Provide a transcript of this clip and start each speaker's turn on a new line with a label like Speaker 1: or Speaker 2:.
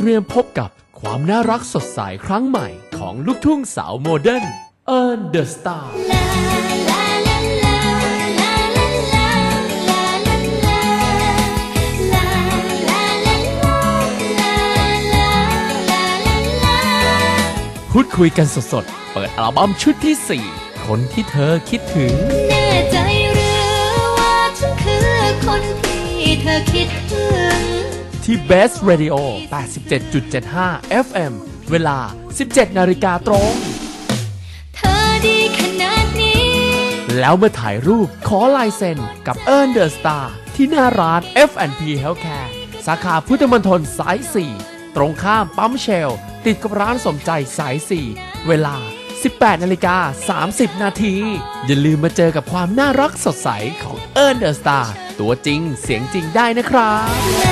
Speaker 1: เตรียมพบกับความน่ารักสดใสครั้งใหม่ของลูกทุ่งสาวโมเดิร์นเอิร์นเดอะสตาร์พูดคุยกันสดๆ เปิดอัลบั้มชุดที่ 4 คนที่เธอคิดถึง
Speaker 2: แน่ใจหรือว่าฉันคือคนที่เธอคิดถึง
Speaker 1: ที่ Best Radio 87.75 FM เวลา 17 นาฬิกาตรง
Speaker 2: เธอดีขนาดนี้
Speaker 1: แล้วมาถ่ายรูปขอลายเซ็นกับเอิร์นเดอะสตาร์ที่หน้าร้าน F&P Healthcare สาขาพุทธมณฑลสาย 4 ตรงข้ามปั๊มเชล ติดกับร้านสมใจสาย 4 เวลา 18 นาฬิกา 30 นาที อย่าลืมมาเจอกับความน่ารักสดใสของเอิร์นเดอะสตาร์ตัวจริงเสียงจริงได้นะครับ
Speaker 2: ล